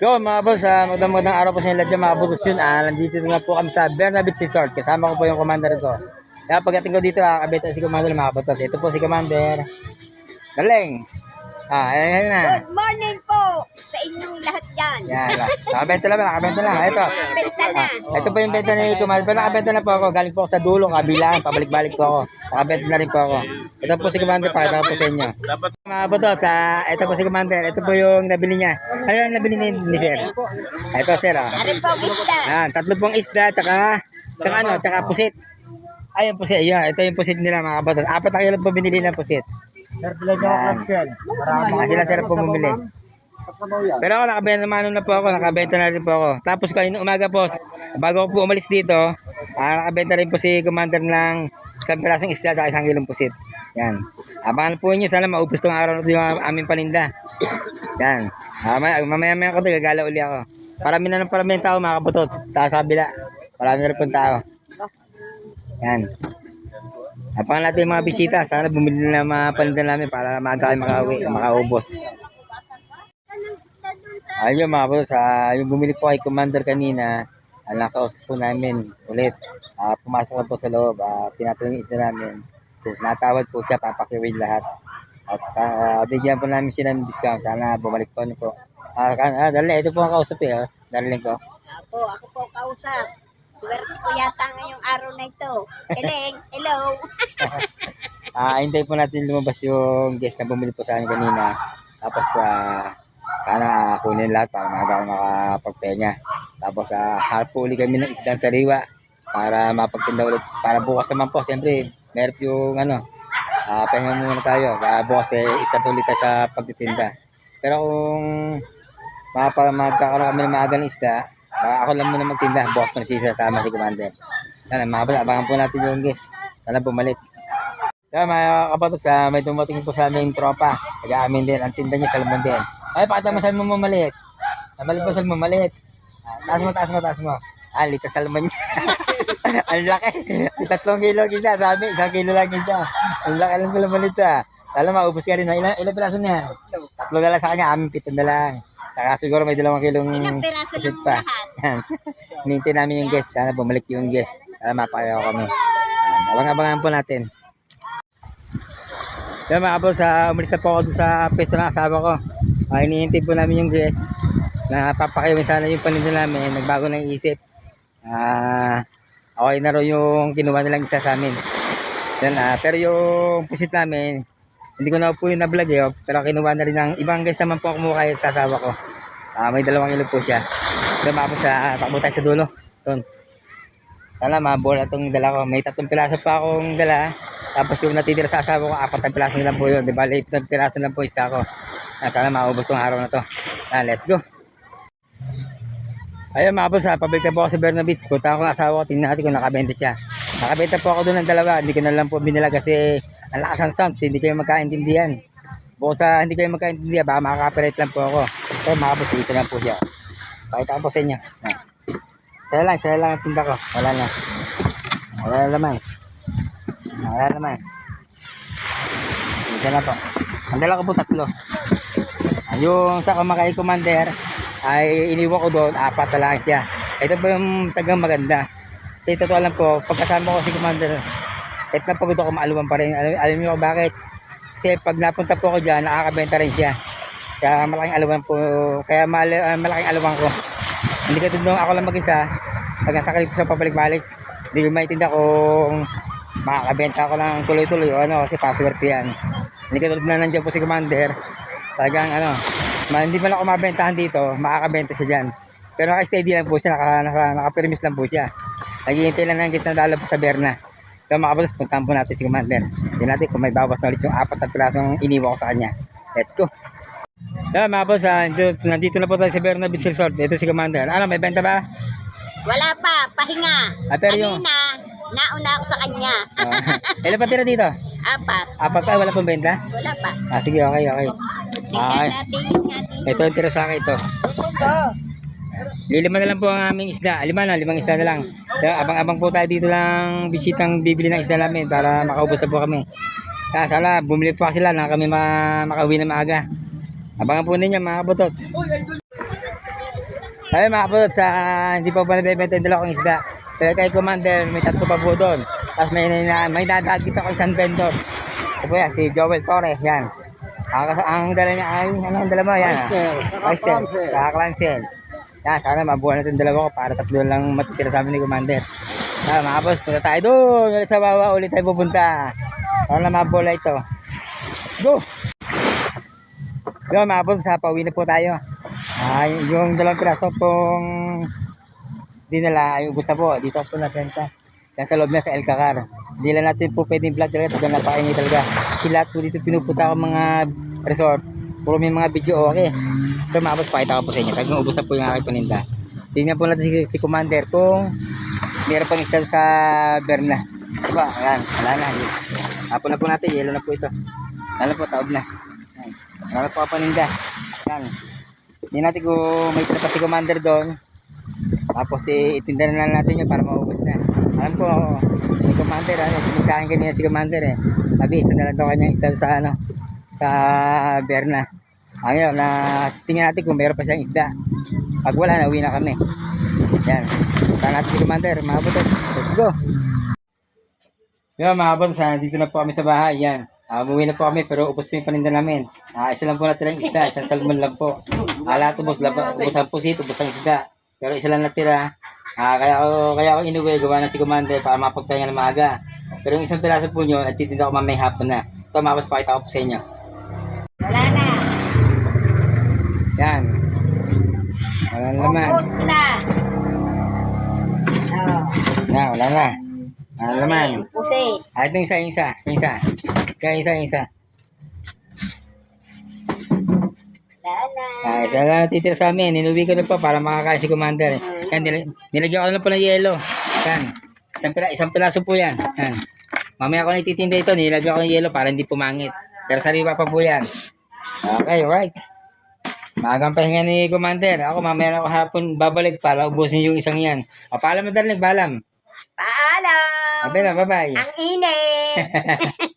Yo, mga boss, uh, magandang magandang araw po sa inyo dyan, mga boss yun. Ah, nandito na po kami sa Bernabit Resort. Kasama ko po yung commander ko. Kaya pagdating ko dito, ah, kabita si commander mga boss. Ito po si commander. Galing. Ah, ayan na. Good morning po sa inyong lahat yan. Yan, ah. nakabenta lang, nakabenta lang. Ito. Benta na. Ito po yung benta ni commander. Pero nakabenta na po ako. Galing po ako sa dulo, kabilaan. Pabalik-balik po ako. Nakabenta na rin po ako. Ito po si commander, pakita ko po sa inyo. Mga botot, sa, ito po si commander. Ito po yung nabili niya. Ano yung nabili ni, ni sir? Ito sir, ah. Arin po bista. Yan, tatlo pong isda, tsaka, tsaka ano, tsaka pusit. Ayun, pusit. Yan, ito yung pusit nila mga kabatas. Apat na kilo po binili ng pusit. Yan. Mga sila sir po bumili. Pero ako nakabenta naman na po ako, nakabenta na rin po ako. Tapos kanina umaga po, bago ako po umalis dito, ah, nakabenta rin po si commander ng isang pirasong isda at isang kilong pusit. Yan. Abangan po niyo, sana maubos tong araw na ito yung aming paninda. Yan. Ah, mamaya, mamaya maya ko ito, gagala uli ako. Parami na ng parami ng tao mga kabutot. Taas sa kabila. Marami na rin pong tao. Yan. Abangan natin yung mga bisita. Sana bumili na mga paninda namin para maaga kayo makauwi, makaubos. Ayun mga boss, ah, yung bumili po kay Commander kanina, ah, nakausap po namin ulit. Ah, pumasok na po sa loob, ah, tinatanong isda namin. Kung natawad po siya, papakiwin lahat. At sa, ah, bigyan po namin siya ng discount. Sana bumalik po ano po. Ah, ah dali, ito po ang kausap eh. Oh. Darling ko. Ako, ako po kausap. Swerte ko yata ngayong araw na ito. Eleng, hello. Ah, hintay po natin lumabas yung guest na bumili po sa amin kanina. Tapos po, ah, sana ah, kunin lahat para maaga ako makapagpenya. Tapos, ah, harpo ulit kami ng isdang sariwa para mapagtinda ulit. Para bukas naman po, siyempre, meron yung ano, ah, pahinga muna tayo. Para bukas eh, start ulit sa pagtitinda. Pero kung mapa, magkakaroon kami ng maaga ng isda, ah, ako lang muna magtinda. Bukas ko na siya sasama si Commander. Sana, mga kapatid, abangan po natin yung guest. Sana bumalik. Kaya mga kapatos, ah, may dumating po sa aming tropa. Kaya amin din, ang tinda niya salmon din. Ay, pakita mo salmon mo maliit. Nabalik po salmon maliit. Ah, taas mo, taas mo, taas mo. Ah, litas salmon niya. ang laki. Tatlong kilo isa. Sabi, isang kilo lang isa. Ang laki ng salmon nito ah. Lalo maubos ka rin. no? Ilan, ilan piraso niya? Tatlo na lang sa kanya, amin pito na lang. Saka siguro may dalawang kilong Ilang piraso lang pa. Yan. Namin yung guest. Sana bumalik yung guest. Sana mapakayaw kami. Yan. Abang-abangan po natin. Kaya mga boss, uh, umalis na po ako sa pwesto ng asawa ko. Uh, hinihintay po namin yung guest na sana yung paninda namin. Nagbago ng isip. Ah, okay na raw yung kinuha nilang isda sa amin. Yan, ah, pero yung pusit namin, hindi ko na po yung na-vlog eh, oh, pero kinuha na rin ng ibang guest naman po kumuha kaya sa asawa ko. Ah, may dalawang ilog po siya. Mga boss, ah, takbo tayo sa dulo. Doon. Sana mabola itong dala ko. May tatlong piraso pa akong dala. Tapos yung natitira sa asawa ko, apat na piraso lang po yun. Di ba? Lipat na piraso lang po isda ko. Ah, sana maubos tong araw na to. Ah, let's go. Ayun mga boss, ha, pabalik po ako sa Berna Beach. Punta ako ng asawa ko, tingnan natin kung nakabenta siya. Nakabenta po ako doon ng dalawa. Hindi ko na lang po binila kasi ang lakas ng sounds. Hindi kayo magkaintindihan. Bukod sa hindi kayo magkaintindihan, baka makaka-copyright lang po ako. So mga boss, ito lang po siya. Pakita ko po sa inyo. Ah. Saya lang, saya lang ang tinda ko. Wala na. Wala na naman. Wala na naman. Isa na po. Ang dala ko po tatlo. Yung sa kumakay commander, ay iniwan ko doon, apat na lang siya. Ito po yung tagang maganda. Sa ito alam ko, pagkasama ko si commander, kahit na pagod ako, maaluman pa rin. Alam, alam niyo bakit? Kasi pag napunta po ako dyan, nakakabenta rin siya. Kaya malaking aluwan po, kaya mal, ah, malaking aluwan ko. Hindi ka nung ako lang mag-isa, pag nasa kalip sa pabalik-balik, hindi ko maintindihan kung makakabenta ako ng tuloy-tuloy o ano, kasi password yan. Hindi ka tulad na nandiyan po si Commander, talagang ano, ma, hindi man ako mabentahan dito, makakabenta siya dyan. Pero naka-steady lang po siya, naka, naka, naka-permis lang po siya. Naghihintay lang ng gis na lalabas sa Berna. Kaya mga kapalos, puntahan po natin si Commander. Tingnan natin kung may bawas na ulit yung apat na pirasong iniwan ko sa kanya. Let's go! Yeah, mga boss, ah, nandito, nandito na po tayo sa Berna Beach Resort. Ito si Commander. Ano, may benta ba? Wala pa, pahinga. Ah, pero yung- Kanina, nauna ako sa kanya. Ah, ilan pa tira dito? Apat. Apat pa, wala pang benta? Wala pa. Ah, sige, okay, okay. Ay. Ito yung tira sa akin ito. Lilima na lang po ang aming isda. Lima na, limang isda na lang. Abang-abang po tayo dito lang bisitang bibili ng isda namin para makaubos na po kami. Kaya sana bumili po sila na kami ma makauwi na maaga. Abangan po ninyo mga kabutots. Kaya mga kapatid, sa hindi pa pa nabibenta yung dalawang isda. Pero kay Commander, may tatlo pa po doon. Tapos may, may, may dadagit dito ako isang vendor. Ito po yan, si Joel Torres, yan. Ang, ang dala niya ay, ano ang dala mo? Yan. Oyster, Oyster, saka clamshell. Yan, sana mabuhay natin dalawa ko para tatlo lang matitira sa amin ni Commander. Yan, mga boss, punta tayo doon. Ulit sa baba, ulit tayo pupunta. Sana mabola ito. Let's go! Yun, mga boss, sa pauwi na po tayo. Ah, yung dalawang piraso pong dinala ay ubus na po. Dito po nabenta. Yan sa loob na sa El Cacar. Hindi lang natin po pwedeng vlog talaga. Tagang napakaingay talaga. Kasi lahat po dito pinupunta ko mga resort. Puro may mga video okay. Ito mga boss, pakita ko po sa inyo. Tagang ubus na po yung aking paninda. Tingnan po natin si, si Commander kung meron pang install sa Berna. Diba? Ayan, wala na. Hapon na po natin. Yellow na po ito. Wala po, taob na. Ayan. Wala po paninda. Yan. Hindi natin kung may pa si Commander doon. Tapos eh, itinda na natin yun para maubos na. Alam ko, si Commander, ano, sa akin kanina si Commander eh. Sabi, isa na lang daw kanyang isda sa ano, sa Berna. Ang yun, na tingnan natin kung meron pa siyang isda. Pag wala, nauwi na kami. Yan. Punta natin si Commander, mga butot. Let's go! Yan mga butot, dito na po kami sa bahay. Yan. Uh, umuwi na po kami pero upos po yung paninda namin. Ah, isa lang po natira yung isda, isang salmon lang po. Ah, lahat ubos, laba, ubos ang pusit, ubos ang isda. Pero isa lang natira. Ah, kaya ako, kaya ako inuwi, gawa na si Commander para mapagpahinga ng maaga. Pero yung isang piraso po nyo, nagtitinda ko mamay hapon na. Ito, boss, pakita ko po sa inyo. Wala na. Yan. Wala na naman. Ubus na. Oh, Na, wala na. Wala na naman. pusi. Ah, ito yung isa, yung isa, yung isa. Kaya yung isa, yung isa. Ah, isa lang natitira sa amin. Inuwi ko na po para makakain si Commander. Yan, nil- nilagyan ko na po ng yelo. Yan. Isang, pira, isang piraso po yan. Yan. Mamaya ko na ititinda ito. Nilagyan ko ng yelo para hindi pumangit. Pero sariwa pa po yan. Okay, alright. Maagang pahinga ni Commander. Ako mamaya na ako hapon babalik para ubusin yung isang yan. O, paalam na darling, paalam. Paalam. Sabi na, bye-bye. Ang init.